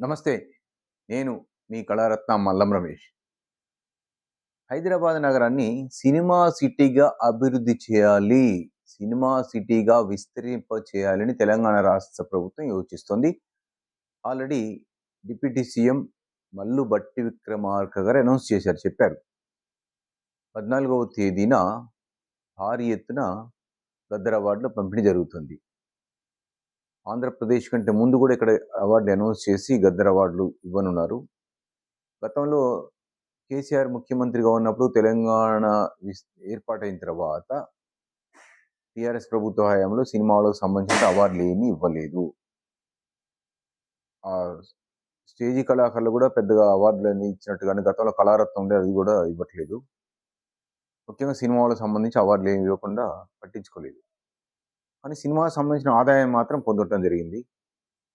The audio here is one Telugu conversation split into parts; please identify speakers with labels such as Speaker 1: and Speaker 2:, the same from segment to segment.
Speaker 1: నమస్తే నేను మీ కళారత్న మల్లం రమేష్. హైదరాబాద్ నగరాన్ని సినిమా సిటీగా అభివృద్ధి చేయాలి సినిమా సిటీగా విస్తరింప చేయాలని తెలంగాణ రాష్ట్ర ప్రభుత్వం యోచిస్తోంది. Already deputy CM Mallu Bhatti Vikramarka garu announce చేశారు చెప్పారు. పద్నాలుగవ తేదీన భారీ ఎత్తున గద్దర్ అవార్డుల పంపిణీ జరుగుతుంది. ఆంధ్రప్రదేశ్ కంటే ముందు కూడా ఇక్కడ అవార్డులు అనౌన్స్ చేసి గద్దర్ అవార్డులు ఇవ్వనున్నారు. గతంలో కేసీఆర్ ముఖ్యమంత్రిగా ఉన్నప్పుడు తెలంగాణ విస్- ఏర్పాటైన తర్వాత టీఆర్ఎస్ ప్రభుత్వ హయాంలో సినిమాలకు సంబంధించిన అవార్డులు ఏమీ ఇవ్వలేదు. ఆ స్టేజీ కళాకారులు కూడా పెద్దగా అవార్డులు అన్ని ఇచ్చినట్టుగానే గతంలో కళారత్నం ఉండే అది కూడా ఇవ్వట్లేదు. ముఖ్యంగా సినిమాలకు సంబంధించి అవార్డులు ఏమి ఇవ్వకుండా పట్టించుకోలేదు. కానీ సినిమాకి సంబంధించిన ఆదాయం మాత్రం పొందడం జరిగింది.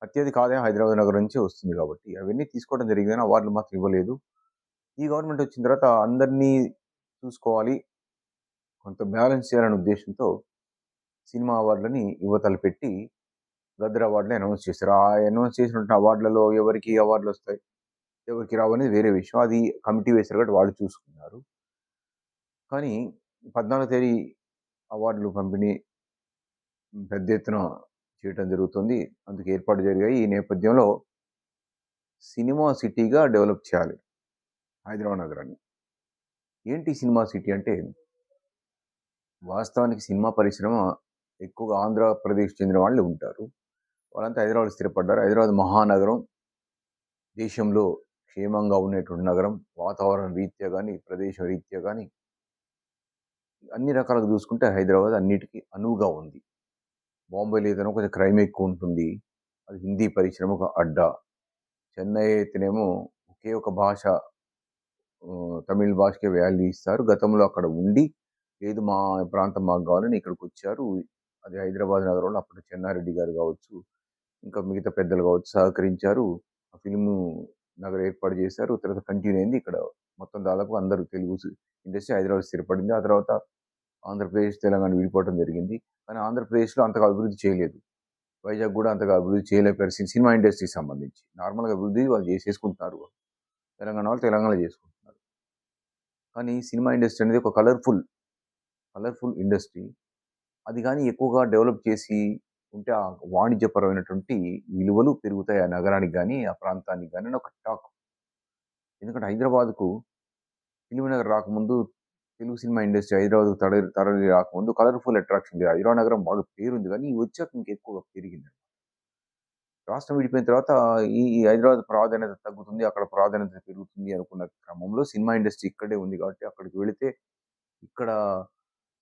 Speaker 1: అత్యధిక ఆదాయం హైదరాబాద్ నగరం నుంచి వస్తుంది కాబట్టి అవన్నీ తీసుకోవడం జరిగింది కానీ అవార్డులు మాత్రం ఇవ్వలేదు. ఈ గవర్నమెంట్ వచ్చిన తర్వాత అందరినీ చూసుకోవాలి. కొంత బ్యాలెన్స్ చేయాలనే ఉద్దేశంతో సినిమా అవార్డులని యువతలు పెట్టి గద్దర్ అవార్డులు అనౌన్స్ చేశారు. ఆ అనౌన్స్ చేసినటువంటి అవార్డులలో ఎవరికి అవార్డులు వస్తాయి ఎవరికి రావు అనేది వేరే విషయం. అది కమిటీ వేశారు కాబట్టి వాళ్ళు చూసుకున్నారు. కానీ పద్నాలుగు తేదీ అవార్డులు పంపిణీ పెద్ద ఎత్తున చేయటం జరుగుతుంది. అందుకు ఏర్పాటు జరిగాయి. ఈ నేపథ్యంలో సినిమా సిటీగా డెవలప్ చేయాలి హైదరాబాద్ నగరాన్ని. ఏంటి సినిమా సిటీ అంటే వాస్తవానికి సినిమా పరిశ్రమ ఎక్కువగా ఆంధ్రప్రదేశ్ చెందిన వాళ్ళు ఉంటారు. వాళ్ళంతా హైదరాబాద్ స్థిరపడ్డారు. హైదరాబాద్ మహానగరం దేశంలో క్షేమంగా ఉండేటువంటి నగరం వాతావరణ రీత్యా కానీ ప్రదేశం రీత్యా కానీ అన్ని రకాలుగా చూసుకుంటే హైదరాబాద్ అన్నిటికీ అనువుగా ఉంది. బాంబేలో ఏదైనా కొంచెం క్రైమ్ ఎక్కువ ఉంటుంది. అది హిందీ పరిశ్రమకు అడ్డా. చెన్నై అయితేనేమో ఒకే ఒక భాష తమిళ భాషకే వాల్యూ ఇస్తారు. గతంలో అక్కడ ఉండి లేదు మా ప్రాంతం మాకు కావాలని ఇక్కడికి వచ్చారు. అది హైదరాబాద్ నగరంలో అప్పుడు చెన్నారెడ్డి గారు కావచ్చు ఇంకా మిగతా పెద్దలు కావచ్చు సహకరించారు. ఆ ఫిల్మ్ నగరం ఏర్పాటు చేశారు. తర్వాత కంటిన్యూ అయింది. ఇక్కడ మొత్తం దాదాపు అందరూ తెలుగు ఇండస్ట్రీ హైదరాబాద్ స్థిరపడింది. ఆ తర్వాత ఆంధ్రప్రదేశ్ తెలంగాణ విడిపోవడం జరిగింది. కానీ ఆంధ్రప్రదేశ్లో అంతగా అభివృద్ధి చేయలేదు. వైజాగ్ కూడా అంతగా అభివృద్ధి చేయలేకపోయారు సినిమా ఇండస్ట్రీకి సంబంధించి. నార్మల్గా అభివృద్ధి వాళ్ళు చేసేసుకుంటున్నారు. తెలంగాణ వాళ్ళు తెలంగాణ చేసుకుంటున్నారు. కానీ సినిమా ఇండస్ట్రీ అనేది ఒక కలర్ఫుల్ కలర్ఫుల్ ఇండస్ట్రీ. అది కానీ ఎక్కువగా డెవలప్ చేసి ఉంటే ఆ వాణిజ్యపరమైనటువంటి విలువలు పెరుగుతాయి ఆ నగరానికి కానీ ఆ ప్రాంతానికి కానీ అని ఒక టాక్. ఎందుకంటే హైదరాబాద్కు ఫిలిం నగర్ రాకముందు తెలుగు సినిమా ఇండస్ట్రీ హైదరాబాద్ తరలి తరలి రాకముందు కలర్ఫుల్ అట్రాక్షన్ లేదు హైదరాబాద్ నగరం బాగా పేరుంది కానీ ఈ వచ్చాక ఇంకెక్కువగా పెరిగింది రాష్ట్రం విడిపోయిన తర్వాత ఈ హైదరాబాద్ ప్రాధాన్యత తగ్గుతుంది అక్కడ ప్రాధాన్యత పెరుగుతుంది అనుకున్న క్రమంలో సినిమా ఇండస్ట్రీ ఇక్కడే ఉంది కాబట్టి అక్కడికి వెళితే ఇక్కడ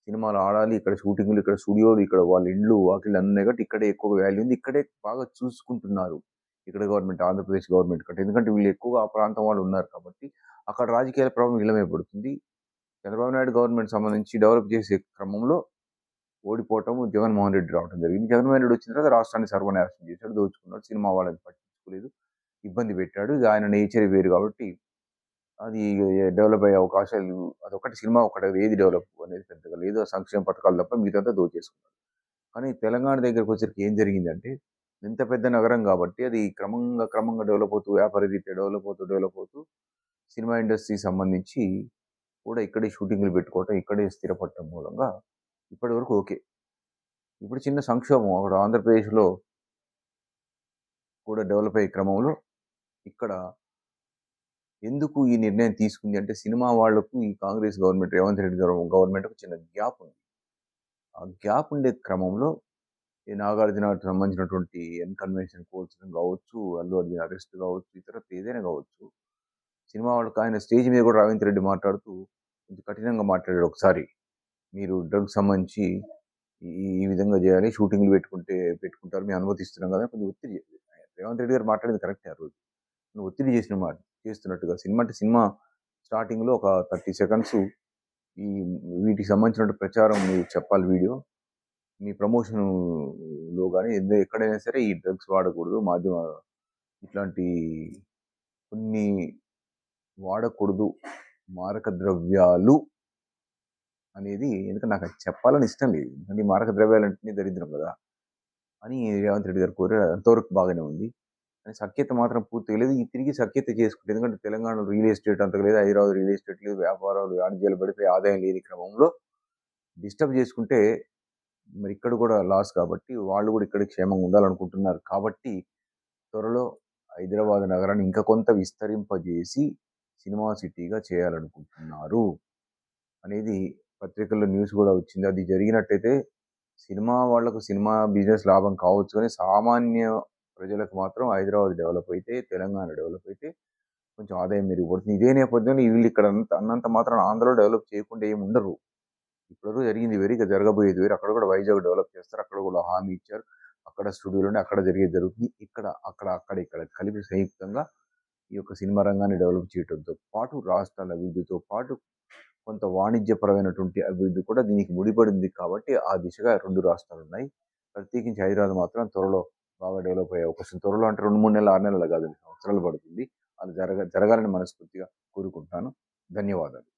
Speaker 1: సినిమాలు ఆడాలి ఇక్కడ షూటింగ్లు ఇక్కడ స్టూడియోలు ఇక్కడ వాళ్ళ ఇండ్లు వాకిళ్ళు అన్నీ కాబట్టి ఇక్కడే ఎక్కువ వాల్యూ ఉంది. ఇక్కడే బాగా చూసుకుంటున్నారు ఇక్కడ గవర్నమెంట్ ఆంధ్రప్రదేశ్ గవర్నమెంట్ కంటే. ఎందుకంటే వీళ్ళు ఎక్కువగా ఆ ప్రాంతం వాళ్ళు ఉన్నారు కాబట్టి అక్కడ రాజకీయాల ప్రభావం వీళ్ళమే పడుతుంది. చంద్రబాబు నాయుడు గవర్నమెంట్ సంబంధించి డెవలప్ చేసే క్రమంలో ఓడిపోవటం జగన్మోహన్ రెడ్డి రావడం జరిగింది. జగన్మోహన్ రెడ్డి వచ్చిన తర్వాత రాష్ట్రాన్ని సర్వనాశనం చేశాడు దోచుకున్నాడు సినిమా వాళ్ళని పట్టించుకోలేదు ఇబ్బంది పెట్టాడు. ఇది ఆయన నేచర్ వేరు కాబట్టి అది డెవలప్ అయ్యే అవకాశాలు అదొకటి సినిమా ఒకటి ఏది డెవలప్ అనేది పెద్దగా లేదు. ఆ సంక్షేమ పథకాలు తప్ప మిగతా దోచేసుకున్నాడు కానీ తెలంగాణ దగ్గరకు వచ్చరికి ఏం జరిగిందంటే ఇంత పెద్ద నగరం కాబట్టి అది క్రమంగా క్రమంగా డెవలప్ అవుతూ వ్యాపార రీత్యా డెవలప్ అవుతూ డెవలప్ అవుతూ సినిమా ఇండస్ట్రీకి సంబంధించి కూడా ఇక్కడే షూటింగ్లు పెట్టుకోవటం ఇక్కడే స్థిరపడటం మూలంగా ఇప్పటి వరకు ఓకే. ఇప్పుడు చిన్న సంక్షోభం అక్కడ ఆంధ్రప్రదేశ్లో కూడా డెవలప్ అయ్యే క్రమంలో ఇక్కడ ఎందుకు ఈ నిర్ణయం తీసుకుంది అంటే సినిమా వాళ్ళకు ఈ కాంగ్రెస్ గవర్నమెంట్ రేవంత్ రెడ్డి గారు గవర్నమెంట్కు చిన్న గ్యాప్ ఉంది. ఆ గ్యాప్ ఉండే క్రమంలో ఈ నాగార్జునకు సంబంధించినటువంటి ఎన్కన్వెన్షన్ కోల్చడం కావచ్చు అల్లు అర్జున్ అరెస్ట్ కావచ్చు ఇతర ఏదైనా కావచ్చు సినిమా వాళ్ళకి ఆయన స్టేజ్ మీద కూడా రవీంద్ర రెడ్డి మాట్లాడుతూ కొంచెం కఠినంగా మాట్లాడాడు ఒకసారి. మీరు డ్రగ్స్ సంబంధించి ఈ విధంగా చేయాలి షూటింగ్లు పెట్టుకుంటే పెట్టుకుంటారు మేము అనుమతిస్తున్నాం కదా కొంచెం ఒత్తిడి రేవంత్ రెడ్డి గారు మాట్లాడింది కరెక్టే ఆ రోజు. నువ్వు ఒత్తిడి చేసిన మాట చేస్తున్నట్టుగా సినిమా అంటే సినిమా స్టార్టింగ్లో ఒక థర్టీ సెకండ్స్ ఈ వీటికి సంబంధించిన ప్రచారం మీరు చెప్పాలి వీడియో. మీ ప్రమోషన్లో కానీ ఎక్కడైనా సరే ఈ డ్రగ్స్ వాడకూడదు మాధ్యమ ఇట్లాంటి కొన్ని వాడకూడదు. మారక ద్రవ్యాలు అనేది ఎందుకంటే నాకు అది చెప్పాలని ఇష్టం లేదు. ఎందుకంటే మారక ద్రవ్యాలు అంటే దరిద్రం కదా. అని రేవంత్ రెడ్డి గారు కోరారు. అంతవరకు బాగానే ఉంది. కానీ సఖ్యత మాత్రం పూర్తిగా లేదు. ఈ తిరిగి సఖ్యత చేసుకుంటే ఎందుకంటే తెలంగాణలో రియల్ ఎస్టేట్ అంత లేదు. హైదరాబాద్ రియల్ ఎస్టేట్ లేదు. వ్యాపారాలు వాణిజ్యాలు పడిపోయి ఆదాయం లేని క్రమంలో. డిస్టర్బ్ చేసుకుంటే మరి ఇక్కడ కూడా లాస్ కాబట్టి వాళ్ళు కూడా ఇక్కడ క్షేమంగా ఉండాలనుకుంటున్నారు. కాబట్టి త్వరలో హైదరాబాద్ నగరాన్ని ఇంకా కొంత విస్తరింపజేసి సినిమా సిటీగా చేయాలనుకుంటున్నారు అనేది పత్రికల్లో న్యూస్ కూడా వచ్చింది. అది జరిగినట్టయితే సినిమా వాళ్ళకు సినిమా బిజినెస్ లాభం కావచ్చు కానీ సామాన్య ప్రజలకు మాత్రం హైదరాబాద్ డెవలప్ అయితే తెలంగాణ డెవలప్ అయితే కొంచెం ఆదాయం మెరుగుపడుతుంది. ఇదే నేపథ్యంలో వీళ్ళు ఇక్కడ అంత అన్నంత మాత్రం ఆంధ్రలో డెవలప్ చేయకుండా ఏమి ఉండరు. ఇప్పుడు జరిగింది వేరు ఇక జరగబోయేది వేరు. అక్కడ కూడా వైజాగ్ డెవలప్ చేస్తారు. అక్కడ కూడా హామీ ఇచ్చారు. అక్కడ స్టూడియోలోనే అక్కడ జరిగేది జరుగుతుంది. ఇక్కడ అక్కడ అక్కడ ఇక్కడ కలిపి సంయుక్తంగా ఈ యొక్క సినిమా రంగాన్ని డెవలప్ చేయడంతో పాటు రాష్ట్రాల అభివృద్ధితో పాటు కొంత వాణిజ్యపరమైనటువంటి అభివృద్ధి కూడా దీనికి ముడిపడింది కాబట్టి ఆ దిశగా రెండు రాష్ట్రాలు ఉన్నాయి ప్రత్యేకించి హైదరాబాద్ మాత్రం త్వరలో బాగా డెవలప్ అయ్యే అవకాశం త్వరలో అంటే రెండు మూడు నెలలు ఆరు నెలలు కాదు సంవత్సరాలు పడుతుంది. అది జరగ జరగాలని మనస్ఫూర్తిగా కోరుకుంటాను ధన్యవాదాలు.